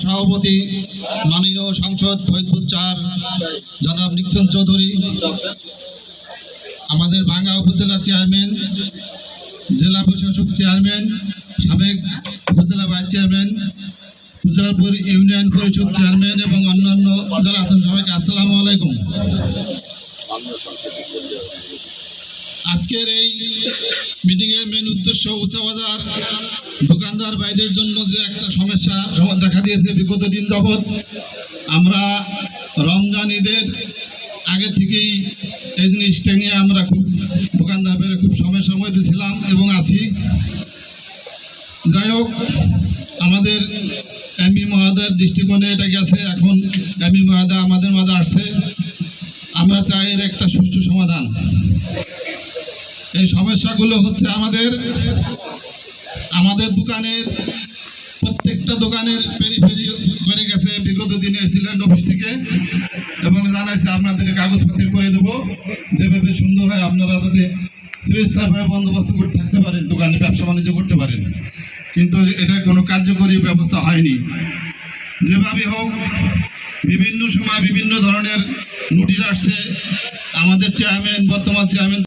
সভাপতি, মাননীয় সাংসদ ফরিদপুর চার, জনাব নিক্সন চৌধুরী, আমাদের ভাঙ্গা উপজেলা চেয়ারম্যান, জেলা প্রশাসক চেয়ারম্যান, সাবেক উপজেলা ভাইস চেয়ারম্যান পূজারপুর ইউনিয়ন পরিষদ চেয়ারম্যান এবং অন্যান্য যারা আছেন সবাইকে আসসালামু আলাইকুম। আজকের এই মিটিংয়ের মেন উদ্দেশ্য উচ্চবাজার দোকানদার ভাইদের জন্য যে একটা সমস্যা সম- দেখা দিয়েছে বিগত দিন যাবৎ। আমরা রমজান ঈদের আগে থেকেই এই জিনিসটা নিয়ে আমরা খুব দোকানদার খুব সমস্যার মধ্যে ছিলাম এবং আছি। যাই হোক, আমাদের এমই মহাদয়ের দৃষ্টিকোণে এটা গেছে। এখন এমই মহাদয় আমাদের মাঝে আসছে। আমরা চাই এর একটা সুষ্ঠু সমাধান। এই সমস্যাগুলো হচ্ছে আমাদের আমাদের দোকানের, প্রত্যেকটা দোকানের পেরিফেরি করে গেছে বিগত দিনে সিলেন্ড অফিস থেকে এবং জানাইছে আপনাদের কাগজপত্র করে দেবো। যেভাবে সুন্দর হয় আপনারা যাতে চিরস্থায়ীভাবে বন্দোবস্ত করে থাকতে পারেন, দোকানে ব্যবসা বাণিজ্য করতে পারেন। কিন্তু এটা কোনো কার্যকরী ব্যবস্থা হয়নি। যেভাবে হোক, বিভিন্ন সময় বিভিন্ন ধরনের নোটিশ আসছে। আমাদের চেয়ারম্যান বর্তমান চেয়ারম্যান